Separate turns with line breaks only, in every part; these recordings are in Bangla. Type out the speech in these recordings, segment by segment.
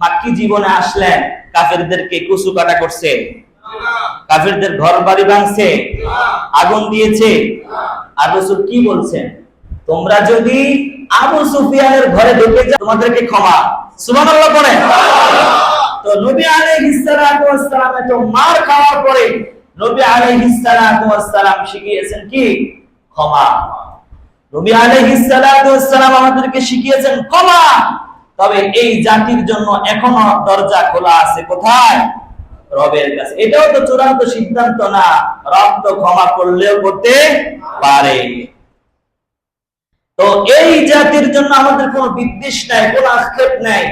মাক্কি জীবনে আসলেন কাফেরদেরকে কুচু কাটা করছে। কাফেরদের ঘর বাড়ি ভাঙছে। আগুন দিয়েছে। আর রসুল কি বলছেন তোমরা যদি আবু সুফিয়ানের ঘরে ঢুকে যাও, তোমাদেরকে ক্ষমা। সুবহানাল্লাহ পড়ে। তো নবী আলাইহিস সালাতু ওয়াস সালাম এত মার খাওয়ার পরে নবী আলাইহিস সালাতু ওয়াস সালাম শিখিয়েছেন কি? ক্ষমা। নবী আলাইহিস সালাতু ওয়াস সালাম আমাদেরকে শিখিয়েছেন ক্ষমা। তবে এই জাতির জন্য এখনও দরজা খোলা আছে কোথায়? রবের কাছে। এটাও তো চূড়ান্ত সিদ্ধান্ত না, রব তো ক্ষমা করলেও করতে পারে। তো এই জাতির জন্য আমাদের কোনো বিদ্বেষ নাই, কোনো আক্ষেপ নাই।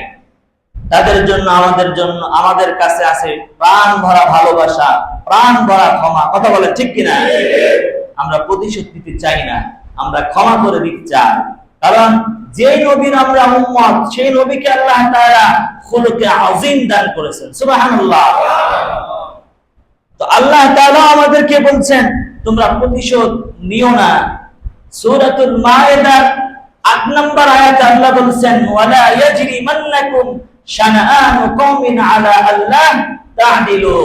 তাদের জন্য, আমাদের জন্য, আমাদের কাছে আছে প্রাণ ভরা ভালোবাসা, প্রাণ ভরা ক্ষমা। কথা বলে ঠিক কিনা? আমরা প্রতিশোধ নিতে চাই না, আমরা ক্ষমা করে দিতে চাই। কারণ যে নবীর আমরা উম্মত, সেই নবীকে আল্লাহ তাআলা খুলুকে আযীম দান করেছেন। সুবহানাল্লাহ। তো আল্লাহ তাআলা আমাদেরকে বলছেন, তোমরা প্রতিশোধ নিও না। সূরাতুল মায়েদার 8 নম্বর আয়াতে আল্লাহ বলছেন, ওয়ালা ইয়াজরিমান্নাকুম শানাআনু কওমিন আলা আল্লাহ তা'দিলু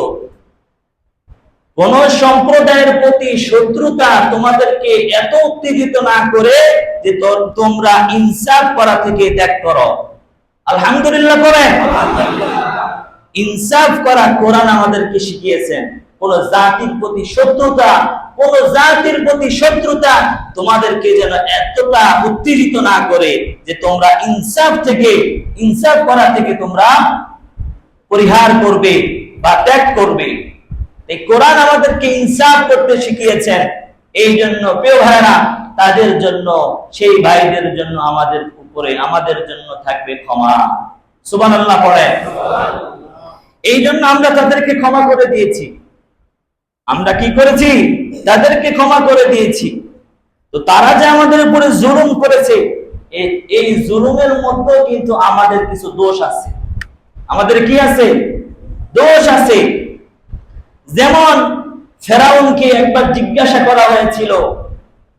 কোন সম্প্রদায়ের প্রতি শত্রুতা তোমাদেরকে এত উত্তেজিত না করে যে তোমরা ইনসাফ করা থেকে ত্যাগ করো। আলহামদুলিল্লাহ করে ইনসাফ করা কোরআন আমাদেরকে শিখিয়েছেন। কোন জাতির প্রতি শত্রুতা, কোন জাতির প্রতি শত্রুতা তোমাদেরকে যেন এতটা উত্তেজিত না করে যে তোমরা ইনসাফ থেকে, ইনসাফ করা থেকে তোমরা পরিহার করবে বা ত্যাগ করবে। এই কোরআন আমাদেরকে ইনসাফ করতে শিখিয়েছেন। এই জন্য প্রিয় ভাইরা তাদের জন্য, সেই ভাইদের জন্য আমাদের উপরে, আমাদের জন্য থাকবে ক্ষমা। সুবহানাল্লাহ পড়ে এই জন্য আমরা তাদেরকে ক্ষমা করে দিয়েছি। আমরা কি করেছি? তাদেরকে ক্ষমা করে দিয়েছি। তো তারা যে আমাদের উপরে জুলুম করেছে এই জুলুমের মধ্যেও কিন্তু আমাদের কিছু দোষ আছে। আমাদের কি আছে? দোষ আছে। যেমন ফেরাউনকে একবার জিজ্ঞাসা করা হয়েছিল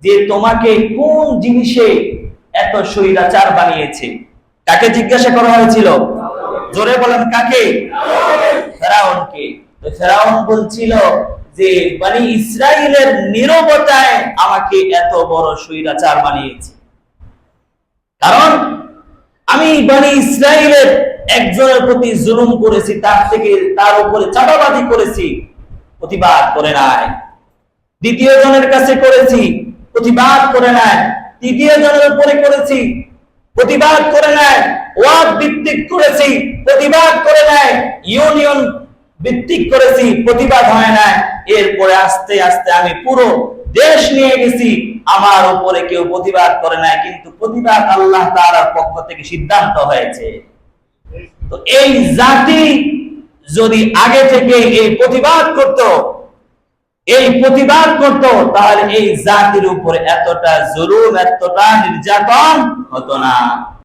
যে তোমাকে কোন জিনিসে এত স্বৈরাচার বানিয়েছে? কাকে জিজ্ঞাসা করা হয়েছিল? জোরে বলেন, কাকে? ফেরাউনকে। ফেরাউন বলছিল যে মানে ইসরায়েলের নীরবতায় আমাকে এত বড় স্বৈরাচার বানিয়েছে। কারণ আমি বানি ইসরায়েলের একজনের প্রতি জুলুম করেছি, তার থেকে তার উপরে চাঁদাবাদি করেছি। প্রতিবাদ করে নাই। দ্বিতীয় জনের কাছে করেছি, প্রতিবাদ করে নাই। তৃতীয় জনের উপরে করেছি, প্রতিবাদ করে নেয় ওয়ার্ড ভিত্তিক করেছি, প্রতিবাদ করে নেয় ইউনিয়ন ভিত্তিক করেছি, প্রতিবাদ হয় না এরপরে আস্তে আস্তে আমি পুরো দেশ নিয়ে গেছি। আমার উপরে কেউ প্রতিবাদ করে নাই, কিন্তু প্রতিবাদ আল্লাহ তাআলার পক্ষ থেকে সিদ্ধান্ত হয়েছে। তো এই জাতি যদি আগে থেকে এই প্রতিবাদ করত, এই প্রতিবাদ করত, তাহলে এই জাতির উপর এতটা জুলুম, এতটা নির্যাতন হতো না।